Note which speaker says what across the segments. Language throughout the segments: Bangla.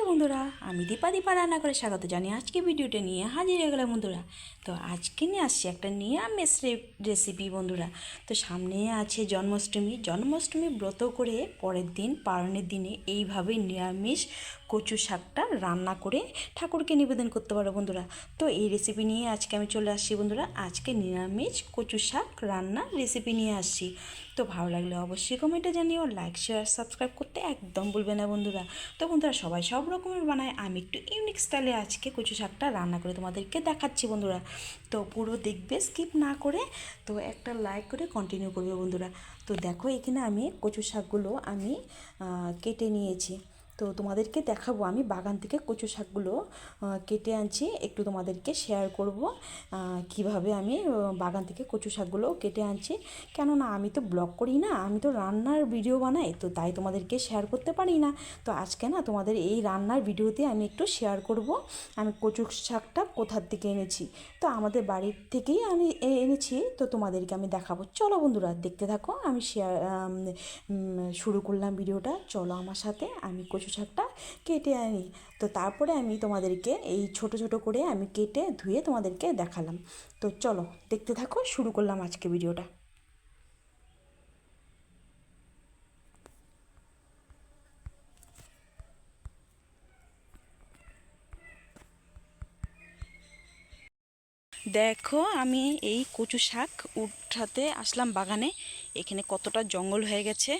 Speaker 1: নমস্কার বন্ধুরা, আমি দীপা দীপা রান্না করে স্বাগত জানি আজকে ভিডিওটা নিয়ে হাজির হয়ে গেলাম বন্ধুরা। তো আজকে নিয়ে আসছি একটা নিরামিষ রেসিপি বন্ধুরা। তো সামনে আছে জন্মাষ্টমী। জন্মাষ্টমী ব্রত করে পরের দিন, পালনের দিনে এইভাবে নিরামিষ কচু শাকটা রান্না করে ঠাকুরকে নিবেদন করতে পারো বন্ধুরা। তো এই রেসিপি নিয়ে আজকে আমি চলে আসছি বন্ধুরা। আজকে নিরামিষ কচু শাক রান্নার রেসিপি নিয়ে আসছি। তো ভালো লাগলে অবশ্যই কমেন্টে জানিও লাইক শেয়ার সাবস্ক্রাইব করতে একদম ভুলবে না বন্ধুরা। তো বন্ধুরা, সবাই সব রকমের বানায়। আমি একটু ইউনিক স্টাইলে আজকে কচু শাকটা রান্না করে তোমাদেরকে দেখাচ্ছি বন্ধুরা। তো পুরো দেখবে স্কিপ না করে, তো একটা লাইক করে কন্টিনিউ করবে বন্ধুরা। তো দেখো, এখানে আমি কচু শাকগুলো আমি কেটে নিয়েছি। তো তোমাদেরকে দেখাবো আমি বাগান থেকে কচু শাকগুলো কেটে আনছি। একটু তোমাদেরকে শেয়ার করব কীভাবে আমি বাগান থেকে কচু শাকগুলো কেটে আনছি। কেননা আমি তো ব্লগ করি না, আমি তো রান্নার ভিডিও বানাই, তো তাই তোমাদেরকে শেয়ার করতে পারি না। তো আজকে না তোমাদের এই রান্নার ভিডিওতে আমি একটু শেয়ার করব। আমি কচু শাকটা কোথার থেকে এনেছি? তো আমাদের বাড়ির থেকেই আমি এনেছি, তো তোমাদেরকে আমি দেখাবো। চলো বন্ধুরা, দেখতে থাকো। আমি শেয়ার শুরু করলাম ভিডিওটা চলো আমার সাথে, আমি কচু শাকটা কেটে আনি। তো তারপরে আমি তোমাদেরকে এই ছোট ছোট করে আমি কেটে ধুয়ে তোমাদেরকে দেখালাম। তো চলো, দেখতে থাকো, শুরু করলাম আজকে ভিডিওটা। দেখো, আমি এই কচু শাক উঠাতে আসলাম বাগানে। এখানে কতটা জঙ্গল হয়ে গেছে।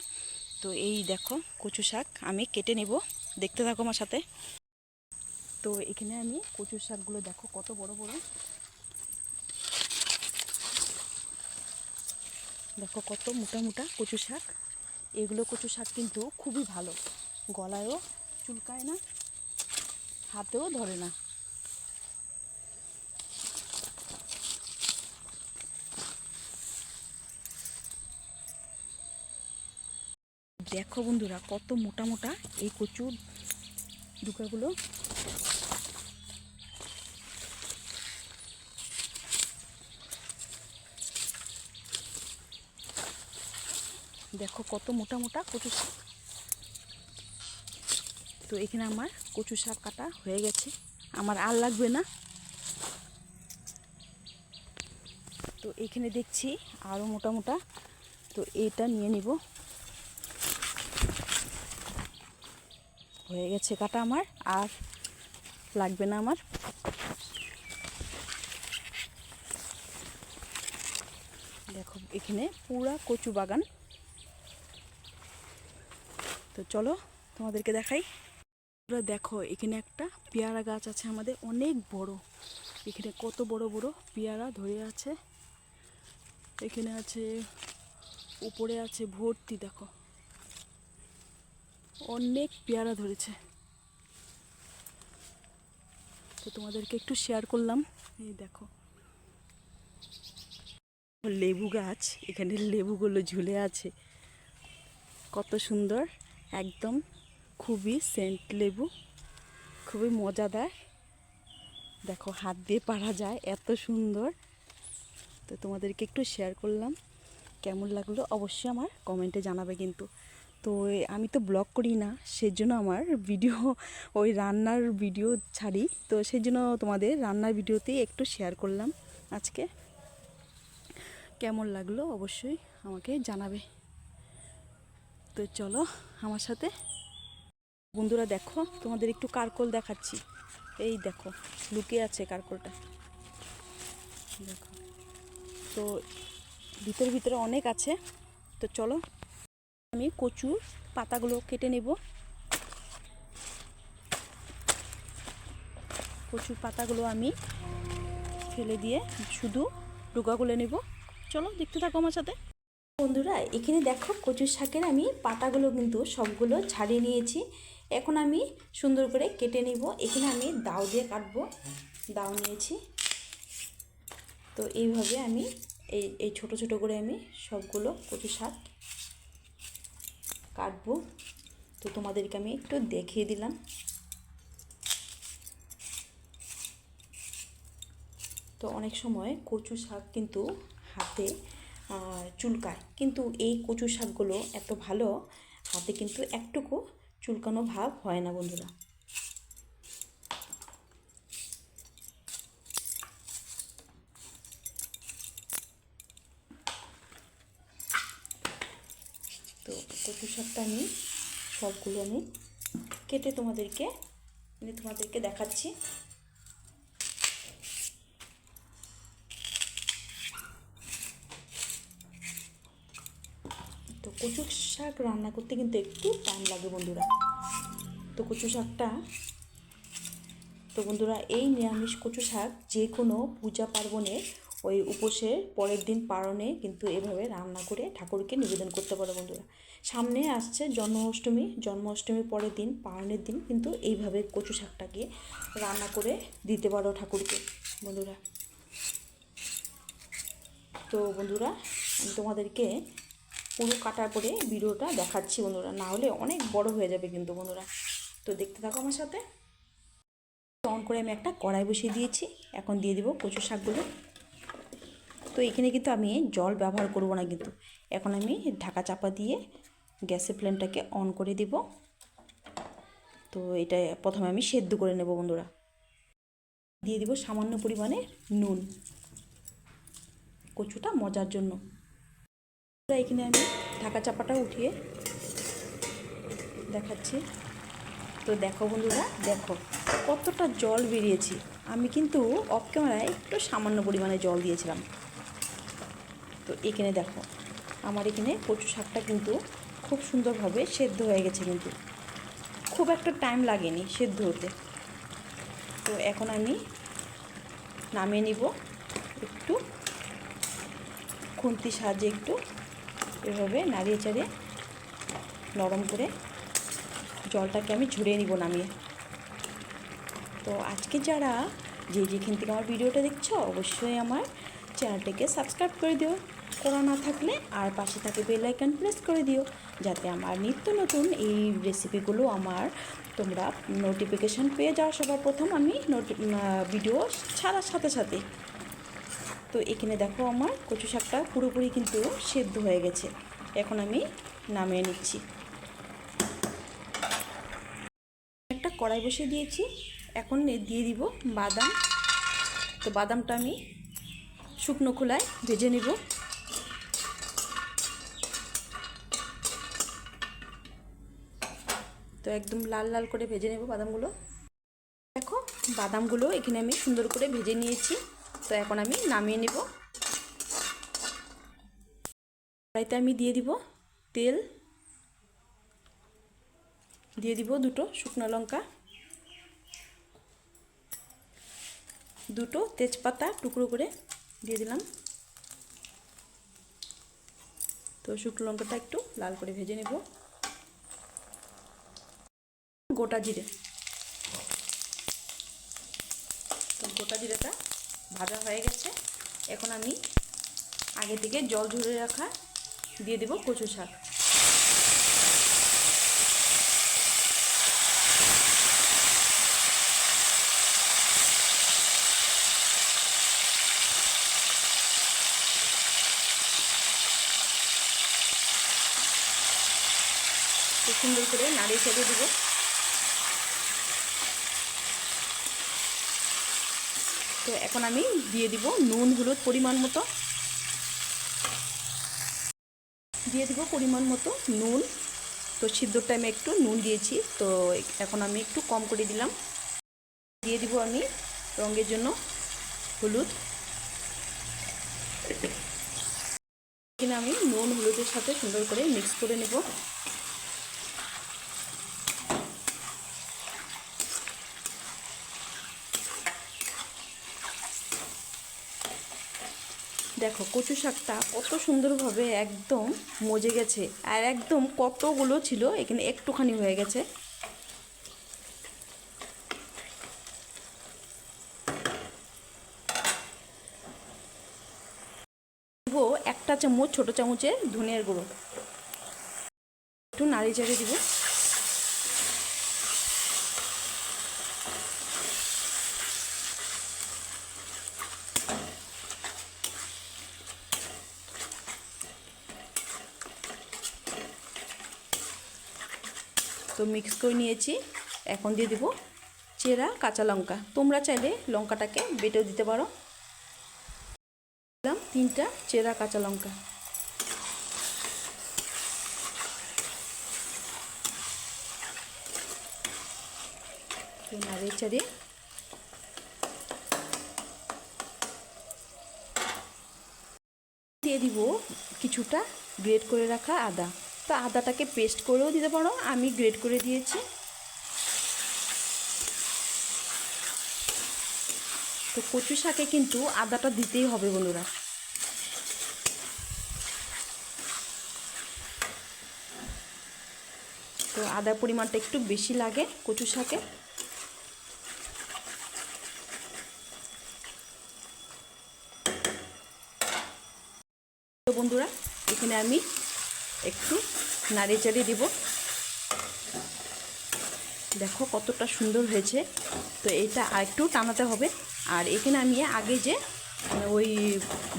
Speaker 1: তো এই দেখো কচু শাক আমি কেটে নেব। দেখতে থাকো আমার সাথে। তো এখানে আমি কচু শাকগুলো দেখো কত বড় বড়। দেখো কত মোটা মোটা কচু শাক। এগুলো কচু শাক কিন্তু খুবই ভালো। গলায়ও চুলকায় না, হাতেও ধরে না। দেখো বন্ধুরা, কত মোটা মোটা এই কচুর ডুকাগুলো। দেখো কত মোটা মোটা কচু শাক। তো এখানে আমার কচু শাক কাটা হয়ে গেছে। আমার আর লাগবে না। তো এখানে দেখছি আরও মোটা মোটা। তো এটা নিয়ে নিব। হয়ে গেছে কাটা আমার, আর লাগবে না আমার। দেখো, এখানে পুরা কচু বাগান। তো চলো, তোমাদেরকে দেখাই। তোমরা দেখো, এখানে একটা পেয়ারা গাছ আছে আমাদের, অনেক বড়। এখানে কত বড় বড় পেয়ারা ধরে আছে। এখানে আছে, উপরে আছে ভর্তি, দেখো। অনেক পেয়ারা ধরেছে। তো তোমাদেরকে একটু শেয়ার করলাম। এই দেখো। লেবু গাছ, এখানে লেবুগুলো ঝুলে আছে। কত সুন্দর, একদম খুবই সেন্ট লেবু, খুবই মজাদার। দেখো, হাত দিয়ে পারা যায়, এত সুন্দর। তো তোমাদেরকে একটু শেয়ার করলাম। কেমন লাগল অবশ্যই আমার কমেন্টে জানাবে কিন্তু। তো আমি তো ব্লগ করি না, সেজন্য আমার ভিডিও, ওই রান্নার ভিডিও ছাড়ি। তো সেই জন্য তোমাদের রান্নার ভিডিওতেই একটু শেয়ার করলাম আজকে। কেমন লাগল অবশ্যই আমাকে জানাবে। তো চলো, আমার সাথে। বন্ধুরা দেখো, তোমাদের একটু কারকোল দেখাচ্ছি। এই দেখো, লুকিয়ে আছে কারকোলটা। দেখো। তো ভিতরে ভিতরে অনেক আছে। তো চলো আমি কচুর পাতাগুলো কেটে নেব। কচুর পাতাগুলো আমি ফেলে দিয়ে শুধু ডুগাগুলো নেব। চলো দেখতে থাকো আমার সাথে। বন্ধুরা, এখানে দেখো কচুর শাকের আমি পাতাগুলো কিন্তু সবগুলো ছাড়িয়ে নিয়েছি। এখন আমি সুন্দর করে কেটে নিব। এখানে আমি দাও দিয়ে কাটবো। দাও নিয়েছি। তো এইভাবে আমি এই এই ছোটো ছোটো করে আমি সবগুলো কচু শাক কাটবো। তো তোমাদেরকে আমি একটু দেখিয়ে দিলাম। তো অনেক সময় কচু শাক কিন্তু হাতে চুলকায়। কিন্তু এই কচু শাকগুলো এত ভালো, হাতে কিন্তু একটুকু চুলকানো ভাব হয় না বন্ধুরা শাকটা আমি সবগুলো আমি কেটে তোমাদেরকে আমি তোমাদেরকে দেখাচ্ছি। তো কচু শাক রান্না করতে কিন্তু একটু টাইম লাগে বন্ধুরা। তো কচু শাকটা, তো বন্ধুরা এই নিরামিষ কচু শাক যে কোনো পূজা পার্বণে ওই উপোসের পরের দিন পারণে কিন্তু এভাবে রান্না করে ঠাকুরকে নিবেদন করতে পারো বন্ধুরা। সামনে আসছে জন্মাষ্টমী, জন্মাষ্টমীর পরের দিন পারণের দিন, কিন্তু এইভাবে কচু শাকটাকে রান্না করে দিতে পারো ঠাকুরকে, বন্ধুরা। তো বন্ধুরা, আমি তোমাদেরকে পুরো কাটার পরে ভিডিওটা দেখাচ্ছি বন্ধুরা, না হলে অনেক বড় হয়ে যাবে কিন্তু বন্ধুরা। তো দেখতে থাকো আমার সাথে। অন করে আমি একটা কড়াই বসিয়ে দিয়েছি, এখন দিয়ে দিব কচু শাকগুলো। তো এখানে কিন্তু আমি জল ব্যবহার করব না কিন্তু, এখন আমি ঢাকা চাপা দিয়ে গ্যাসের ফ্লেমটাকে অন করে দিব। তো এটা প্রথমে আমি সেদ্ধ করে নেব বন্ধুরা। দিয়ে দিব সামান্য পরিমাণে নুন। কচুটা মজার জন্য। এখানে আমি ঢাকা চাপাটা উঠিয়ে দেখাচ্ছি। তো দেখো বন্ধুরা, দেখো কতটা জল বেরিয়েছি। আমি কিন্তু অফ ক্যামেরায় একটু সামান্য পরিমাণে জল দিয়েছিলাম। তো এখানে দেখো, আমার এখানে কচু শাকটা কিন্তু খুব সুন্দরভাবে সেদ্ধ হয়ে গেছে কিন্তু। খুব একটা টাইম লাগেনি সেদ্ধ হতে। তো এখন আমি নামিয়ে নিব একটু। খুন্তি সাহায্যে একটু এভাবে নাড়িয়ে চাড়িয়ে নরম করে জলটাকে আমি ঝরিয়ে নিব নামিয়ে। তো আজকে যারা যে যেখান থেকে আমার ভিডিওটা দেখছ, অবশ্যই আমার চ্যানেলটাকে সাবস্ক্রাইব করে দিও। করা না থাকলে আর পাশে থাকে বেল প্রেস করে দিও, যাতে আমার নিত্য নতুন এই রেসিপিগুলো আমার তোমরা নোটিফিকেশান পেয়ে যাও। সবার প্রথম আমি নোটি ভিডিও ছাড়ার সাথে সাথে। তো এখানে দেখো আমার কচু শাকটা পুরোপুরি কিন্তু সেদ্ধ হয়ে গেছে। এখন আমি নামিয়ে নিচ্ছি। একটা কড়াই বসিয়ে দিয়েছি। এখন দিয়ে দিব বাদাম। তো বাদামটা আমি শুকনো খোলায় ভেজে নেব। একদম লাল লাল করে ভেজে নেব বাদামগুলো। দেখো, বাদামগুলো এখানে আমি সুন্দর করে ভেজে নিয়েছি। তো এখন আমি নামিয়ে নেব। কড়াইতে আমি দিয়ে দিব তেল। দিয়ে দিব দুটো শুকনো লঙ্কা। দুটো তেজপাতা টুকরো করে দিয়ে দিলাম। তো শুকনো লঙ্কাটা একটু লাল করে ভেজে নেব। গোটা জিরে। তো গোটা জিরেটা ভাজা হয়ে গেছে। এখন আমি আগে থেকে জল ঝরে রাখা দিয়ে দেব কচু শাক। সুন্দর করে নাড়িয়ে ছেড়ে দেবো। তো এখন আমি দিয়ে দিব নুন, হলুদ পরিমাণ মতো। দিয়ে দিব পরিমাণ মতো নুন। তো সিদ্ধর টাইমে একটু নুন দিয়েছি, তো এখন আমি একটু কম করে দিলাম। দিয়ে দিব আমি রঙের জন্য হলুদ। এখানে আমি নুন, হলুদের সাথে সুন্দর করে মিক্স করে নেব। দেখো কচু শাকটা কত সুন্দরভাবে একদম মজে গেছে। আর একদম কতগুলো ছিল, এখানে একটুখানি হয়ে গেছে। একটা চামচ, ছোট চামচের ধনিয়ার গুঁড়ো। একটু নাড়ি চাড়িয়ে দিব। তো মিক্স করে নিয়েছি। এখন দিয়ে দেবো চেরা কাঁচা লঙ্কা। তোমরা চাইলে লঙ্কাটাকে বেটেও দিতে পারো। দিলাম তিনটা চেরা কাঁচা লঙ্কা। নাড়িয়ে চাড়িয়ে। দিয়ে দিব কিছুটা গ্রেড করে রাখা আদা। তো আদাটাকে পেস্ট করেও দিতে পারো, আমি গ্রেট করে দিয়েছি। তো কচু শাকে কিন্তু আদাটা দিতেই হবে বন্ধুরা। তো আদার পরিমাণটা একটু বেশি লাগে কচু শাকে। বন্ধুরা, এখানে আমি একটু নাড়িয়ে চাড়িয়ে দিব। দেখো কতটা সুন্দর হয়েছে। তো এটা আর একটু টানাতে হবে। আর এখানে আমি আগে যে ওই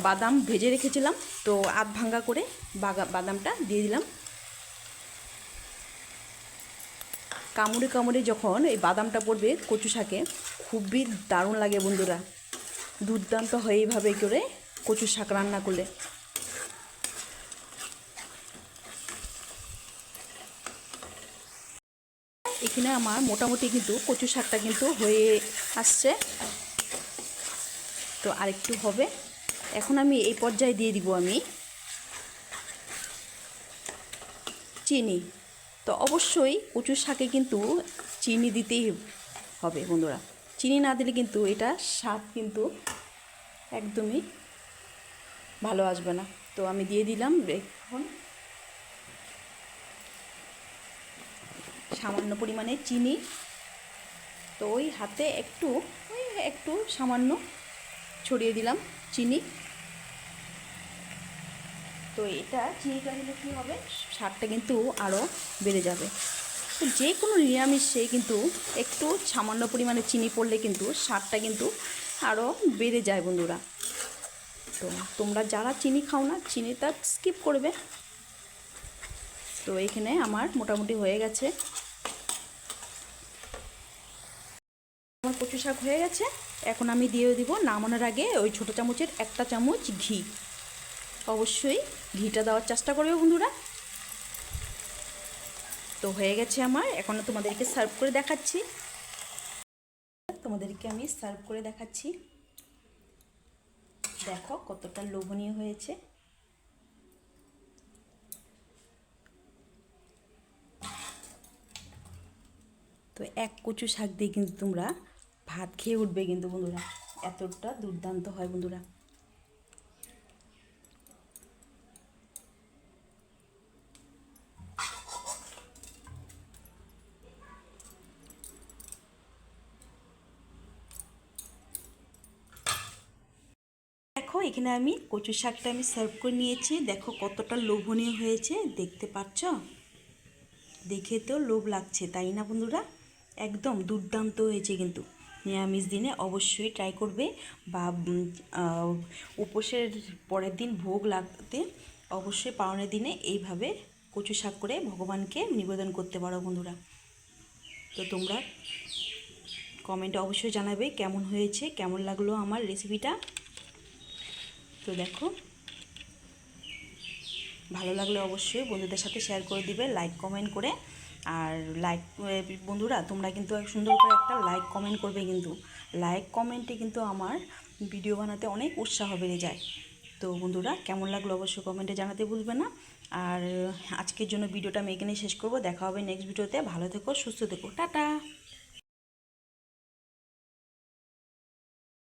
Speaker 1: বাদাম ভেজে রেখেছিলাম, তো আধ ভাঙ্গা করে বাদামটা দিয়ে দিলাম। কামড়ে কামড়ে যখন এই বাদামটা পড়বে কচু শাকে, খুবই দারুণ লাগে বন্ধুরা। দুর্দান্ত হয় এইভাবে করে কচু শাক রান্না করলে। এখানে আমার মোটামুটি কিন্তু কচু শাকটা কিন্তু হয়ে আসছে। তো আরেকটু হবে। এখন আমি এই পর্যায়ে দিয়ে দিব আমি চিনি। তো অবশ্যই কচু শাকে কিন্তু চিনি দিতেই হবে বন্ধুরা। চিনি না দিলে কিন্তু এটা স্বাদ কিন্তু একদমই ভালো আসবে না। তো আমি দিয়ে দিলাম এখন সামান্য পরিমাণে চিনি। তো ওই হাতে একটু, ওই একটু সামান্য ছড়িয়ে দিলাম চিনি। তো এটা চিনিটা দিলে কী হবে? স্বাদটা কিন্তু আরও বেড়ে যাবে। তো যে কোনো নিরামিষে কিন্তু একটু সামান্য পরিমাণে চিনি পড়লে কিন্তু স্বাদটা কিন্তু আরও বেড়ে যায় বন্ধুরা। তো তোমরা যারা চিনি খাও না, চিনিটা স্কিপ করবে। তো এখানে আমার মোটামুটি হয়ে গেছে। আমার কচু শাক হয়ে গেছে। এখন আমি দিয়ে দিব নামানোর আগে ওই ছোটো চামচের একটা চামচ ঘি। অবশ্যই ঘিটা দেওয়ার চেষ্টা করবে বন্ধুরা। তো হয়ে গেছে আমার, এখন তোমাদেরকে সার্ভ করে দেখাচ্ছি। তোমাদেরকে আমি সার্ভ করে দেখাচ্ছি। দেখো কতটা লোভনীয় হয়েছে। তো এক কচু শাক দিয়ে কিন্তু তোমরা ভাত খেয়ে উঠবে কিন্তু বন্ধুরা। এতটা দুর্দান্ত হয় বন্ধুরা। দেখো, এখানে আমি কচু শাকটা আমি সার্ভ করে নিয়েছি। দেখো, কতটা লোভনীয় হয়েছে, দেখতে পাচ্ছ? দেখে তো লোভ লাগছে, তাই না বন্ধুরা? একদম দুর্দান্ত হয়েছে কিন্তু। নিরামিষ দিনে অবশ্যই ট্রাই করবে বা উপোসের পরের দিন ভোগ লাগতে অবশ্যই পালনের দিনে এইভাবে কচু শাক করে ভগবানকে নিবেদন করতে পারো বন্ধুরা। তো তোমরা কমেন্টে অবশ্যই জানাবে কেমন হয়েছে, কেমন লাগল আমার রেসিপিটা তো দেখো, ভালো লাগলে অবশ্যই বন্ধুদের সাথে শেয়ার করে দিবে লাইক কমেন্ট করে আর লাইক বন্ধুরা, তোমরা কিন্তু সুন্দর করে একটা লাইক কমেন্ট করবে কিন্তু। লাইক কমেন্টে কিন্তু আমার ভিডিও বানাতে অনেক উৎসাহ বেড়ে যায়। তো বন্ধুরা, কেমন লাগল অবশ্যই কমেন্টে জানাতে ভুলবে না। আর আজকের জন্য ভিডিওটা আমি এখানে শেষ করব। দেখা হবে নেক্সট ভিডিওতে ভালো থেকো, সুস্থ থেকো। টাটা!